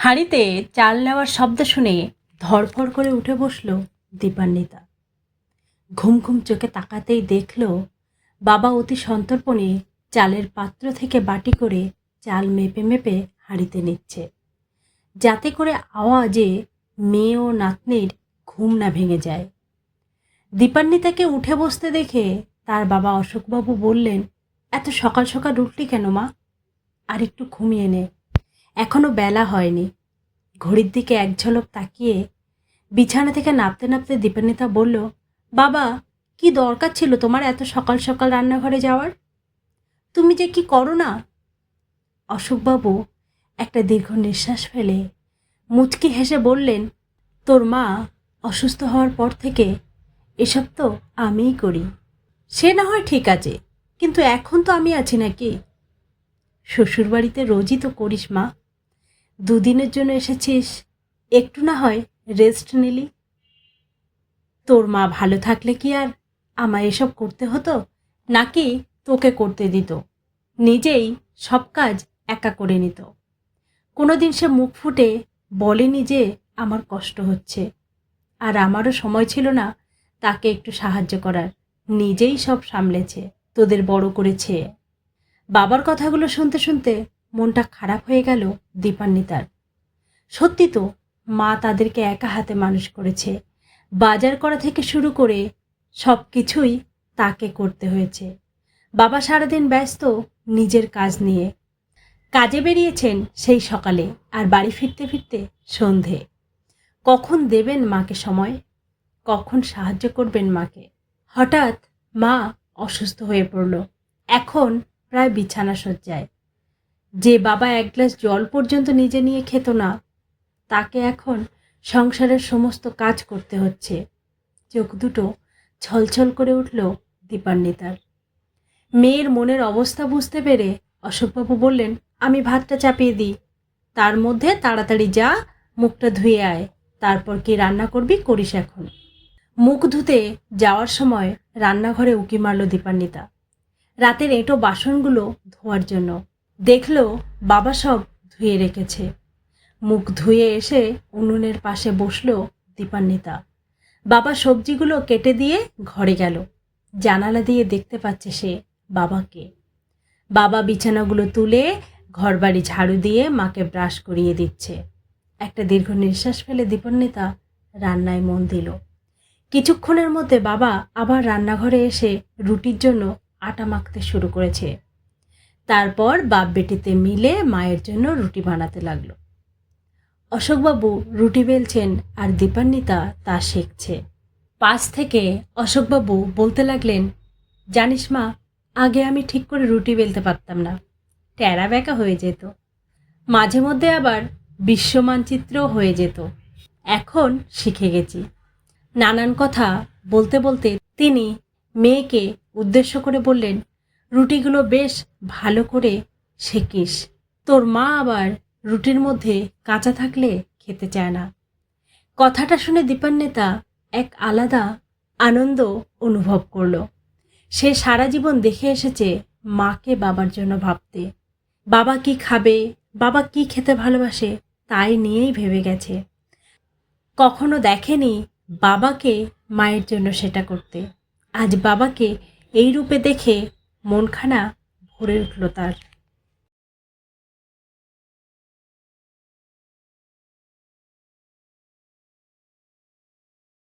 হাঁড়িতে চাল নেওয়ার শব্দ শুনে ধরফর করে উঠে বসল দীপান্বিতা। ঘুম ঘুম চোখে তাকাতেই দেখল বাবা অতি সন্তর্পণে চালের পাত্র থেকে বাটি করে চাল মেপে মেপে হাঁড়িতে নিচ্ছে। যাতে করে আওয়াজে মেয়ে ও নাতনির ঘুম না ভেঙে যায়। দীপান্বিতাকে উঠে বসতে দেখে তার বাবা অশোকবাবু বললেন, এত সকাল সকাল উঠলি কেন মা? আর একটু ঘুমিয়ে নে। এখনও বেলা হয়নি। ঘড়ির দিকে এক ঝলক তাকিয়ে বিছানা থেকে নাপতে নাপতে দীপান্বিতা বলল, বাবা, কি দরকার ছিল তোমার এত সকাল সকাল রান্নাঘরে যাওয়ার? তুমি যে কি করো না? অশোকবাবু একটা দীর্ঘ নিঃশ্বাস ফেলে মুচকি হেসে বললেন, তোর মা অসুস্থ হওয়ার পর থেকে এসব তো আমিই করি। সে না হয় ঠিক আছে, কিন্তু এখন তো আমি আছি নাকি? শ্বশুরবাড়িতে রোজই তো করিস মা দুদিনের জন্য এসেছিস? একটু না হয় রেস্ট নিলি। তোর মা ভালো থাকলে কি আর আমায় এসব করতে হতো? নাকি তোকে করতে দিত? নিজেই সব কাজ একা করে নিত। কোনোদিন সে মুখ ফুটে বলেনি যে আমার কষ্ট হচ্ছে। আর আমারও সময় ছিল না তাকে একটু সাহায্য করার। নিজেই সব সামলেছে, তোদের বড় করেছে। বাবার কথাগুলো শুনতে শুনতে মনটা খারাপ হয়ে গেল দীপান্বিতার। সত্যি তো, মা তাদেরকে একা হাতে মানুষ করেছে। বাজার করা থেকে শুরু করে সব কিছুই তাকে করতে হয়েছে। বাবা সারাদিন ব্যস্ত নিজের কাজ নিয়ে। কাজে বেরিয়েছেন সেই সকালে আর বাড়ি ফিরতে ফিরতে সন্ধে। কখন দেবেন মাকে সময়? কখন সাহায্য করবেন মাকে? হঠাৎ মা অসুস্থ হয়ে পড়ল। এখন প্রায় বিছানা সজ্জায়। যে বাবা এক গ্লাস জল পর্যন্ত নিজে নিয়ে খেত না, তাকে এখন সংসারের সমস্ত কাজ করতে হচ্ছে। চোখ দুটো ছলছল করে উঠল দীপান্বিতার। মেয়ের মনের অবস্থা বুঝতে পেরে অশোকবাবু বললেন, আমি ভাতটা চাপিয়ে দিই। তার মধ্যে তাড়াতাড়ি যা, মুখটা ধুয়ে আয়। তারপর কি রান্না করবি করিস এখন। মুখ ধুতে যাওয়ার সময় রান্নাঘরে উকি মারল দীপান্বিতা। রাতের এঁটো বাসনগুলো ধোয়ার জন্য দেখল বাবা সব ধুয়ে রেখেছে। মুখ ধুয়ে এসে উনুনের পাশে বসল দীপান্বিতা। বাবা সবজিগুলো কেটে দিয়ে ঘরে গেল। জানালা দিয়ে দেখতে পাচ্ছে সে বাবাকে। বাবা বিছানাগুলো তুলে ঘরবাড়ি ঝাড়ু দিয়ে মাকে ব্রাশ করিয়ে দিচ্ছে। একটা দীর্ঘ নিঃশ্বাস ফেলে দীপান্বিতা রান্নায় মন দিল। কিছুক্ষণের মধ্যে বাবা আবার রান্নাঘরে এসে রুটির জন্য আটা মাখতে শুরু করেছে। তারপর বাপ বেটিতে মিলে মায়ের জন্য রুটি বানাতে লাগল। অশোকবাবু রুটি বেলছেন আর দীপান্বিতা তা শিখছে। পাশ থেকে অশোকবাবু বলতে লাগলেন, জানিস মা, আগে আমি ঠিক করে রুটি বেলতে পারতাম না। ট্যারা ব্যাকা হয়ে যেত। মাঝে মধ্যে আবার বিশ্ব মানচিত্রও হয়ে যেত। এখন শিখে গেছি। নানান কথা বলতে বলতে তিনি মেয়েকে উদ্দেশ্য করে বললেন রুটিগুলো বেশ ভালো করে শেকিস। তোর মা আবার রুটির মধ্যে কাঁচা থাকলে খেতে চায় না। কথাটা শুনে দীপান্বিতা এক আলাদা আনন্দ অনুভব করল। সে সারা জীবন দেখে এসেছে মাকে বাবার জন্য ভাবতে। বাবা কি খাবে, বাবা কি খেতে ভালোবাসে তাই নিয়েই ভেবে গেছে। কখনো দেখেনি বাবাকে মায়ের জন্য সেটা করতে। আজ বাবাকে এই রূপে দেখে মনখানা ভরে উঠল তার।